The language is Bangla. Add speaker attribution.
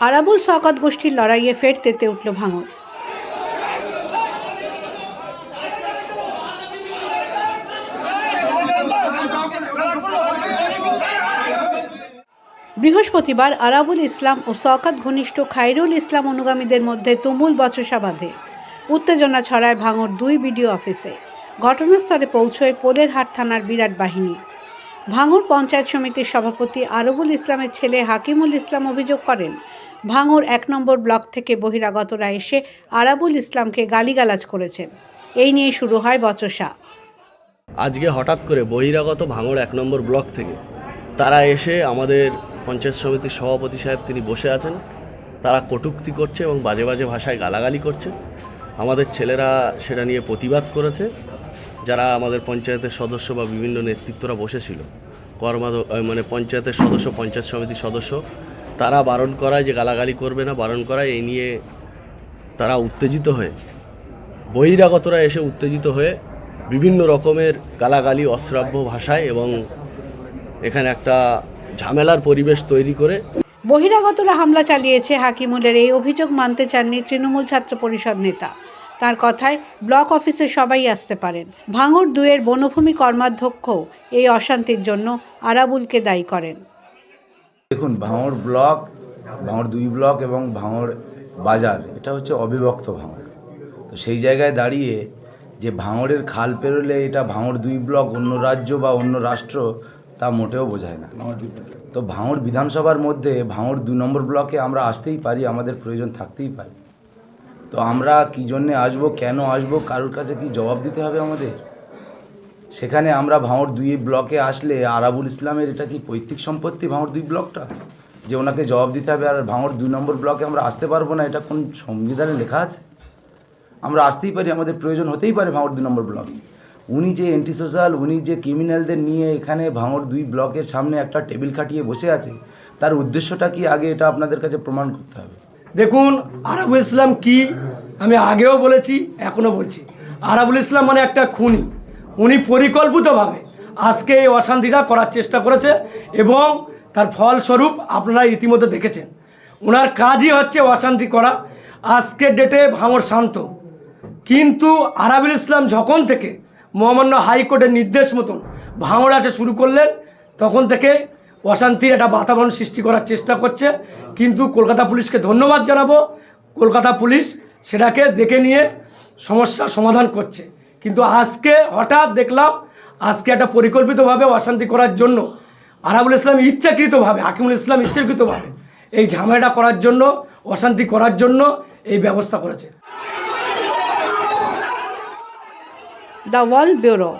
Speaker 1: আরাবুল শওকত গোষ্ঠীর লড়াইয়ে ফের তেতে উঠল ভাঙর বৃহস্পতিবার আরাবুল ইসলাম ও শওকত ঘনিষ্ঠ খাইরুল ইসলাম অনুগামীদের মধ্যে তুমুল বচসা বাঁধে। উত্তেজনা ছড়ায় ভাঙর দুই বিডিও অফিসে। ঘটনাস্থলে পৌঁছয় পোলেরহাট থানার বিরাট বাহিনী। ভাঙর পঞ্চায়েত সমিতির সভাপতি আরবুল ইসলামের ছেলে হাকিমুল ইসলাম অভিযোগ করেন ভাঙর এক নম্বর ব্লক থেকে বহিরাগতরা এসে আরাবুল ইসলামকে গালিগালাজ করেছেন এই নিয়ে শুরু হয় বচসা।
Speaker 2: আজকে হঠাৎ করে বহিরাগত ভাঙড় এক নম্বর ব্লক থেকে তারা এসে আমাদের পঞ্চায়েত সমিতির সভাপতি সাহেব তিনি বসে আছেন। তারা কটূক্তি করছে এবং বাজে বাজে ভাষায় গালাগালি করছে। আমাদের ছেলেরা সেটা নিয়ে প্রতিবাদ করেছে। যারা আমাদের পঞ্চায়েতের সদস্য বা বিভিন্ন নেতৃত্বরা বসেছিল কর্মা মানে পঞ্চায়েতের সদস্য, পঞ্চায়েত সমিতির সদস্য তারা বারণ করায় যে গালাগালি করবে না, বারণ করায়, এই নিয়ে তারা উত্তেজিত হয়ে। বহিরাগতরা এসে উত্তেজিত হয়ে বিভিন্ন রকমের গালাগালি, অশ্রাব্য ভাষায় এবং এখানে একটা ঝামেলার পরিবেশ তৈরি করে।
Speaker 1: বহিরাগতরা হামলা চালিয়েছে হাকিমুলের, এই অভিযোগ মানতে চাননি তৃণমূল ছাত্র পরিষদ নেতা। তার কথায় ব্লক অফিসে সবাই আসতে পারেন। ভাঙড় দুয়ের বনভূমি কর্মাধ্যক্ষ এই অশান্তির জন্য আরাবুলকে দায়ী করেন।
Speaker 3: দেখুন ভাঙড় ব্লক ভাঙড় দুই ব্লক এবং ভাঙড় বাজার এটা হচ্ছে অবিভক্ত ভাঙড়। তো সেই জায়গায় দাঁড়িয়ে যে ভাঙড়ের খাল পেরোলে এটা ভাঙড় দুই ব্লক অন্য রাজ্য বা অন্য রাষ্ট্র তা মোটেও বোঝায় না। তো ভাঙড় বিধানসভার মধ্যে ভাঙড় দুই নম্বর ব্লকে আমরা আসতেই পারি আমাদের প্রয়োজন থাকতেই পারি। তো আমরা কী জন্যে আসব কেন আসব কারোর কাছে কি জবাব দিতে হবে আমাদের? সেখানে আমরা ভাঙড় দুই ব্লকে আসলে আরাবুল ইসলামের এটা কি পৈতৃক সম্পত্তি ভাঙড় দুই ব্লকটা? যে ওনাকে জবাব দিতে হবে আর ভাঙড় দুই নম্বর ব্লকে আমরা আসতে পারব না, এটা কোন সংবিধানে লেখা আছে? আমরা আসতেই পারি, আমাদের প্রয়োজন হতেই পারে ভাঙড় দুই নম্বর ব্লকে। উনি যে অ্যান্টি সোশ্যাল উনি যে ক্রিমিনালদের নিয়ে এখানে ভাঙড় দুই ব্লকের সামনে একটা টেবিল খাটিয়ে বসে আছে, তার উদ্দেশ্যটা কি আগে এটা আপনাদের কাছে প্রমাণ করতে হবে?
Speaker 4: দেখুন, আরাবুল ইসলাম কি? আমি আগেও বলেছি, এখনও বলছি। আরাবুল ইসলাম মানে একটা খুনি। উনি পরিকল্পিতভাবে আজকে এই অশান্তিটা করার চেষ্টা করেছে এবং তার ফলস্বরূপ আপনারা ইতিমধ্যে দেখেছেন। ওনার কাজই হচ্ছে অশান্তি করা। আজকের ডেটে ভাঙর শান্ত। কিন্তু আরাবুল ইসলাম যখন থেকে মহামান্য হাইকোর্টের নির্দেশ মতন ভাঙড় আসা শুরু করলেন, তখন থেকে অশান্তির একটা বাতাবরণ সৃষ্টি করার চেষ্টা করছে। কিন্তু কলকাতা পুলিশকে ধন্যবাদ জানাব। কলকাতা পুলিশ সেটাকে দেখে নিয়ে সমস্যা সমাধান করছে। কিন্তু আজকে হঠাৎ দেখলাম, আজকে একটা পরিকল্পিতভাবে অশান্তি করার জন্য, আরাবুল ইসলাম ইচ্ছাকৃতভাবে, হাকিমুল ইসলাম ইচ্ছাকৃতভাবে এই ঝামেলাটা করার জন্য, অশান্তি করার জন্য এই ব্যবস্থা করেছে।
Speaker 1: The world bureau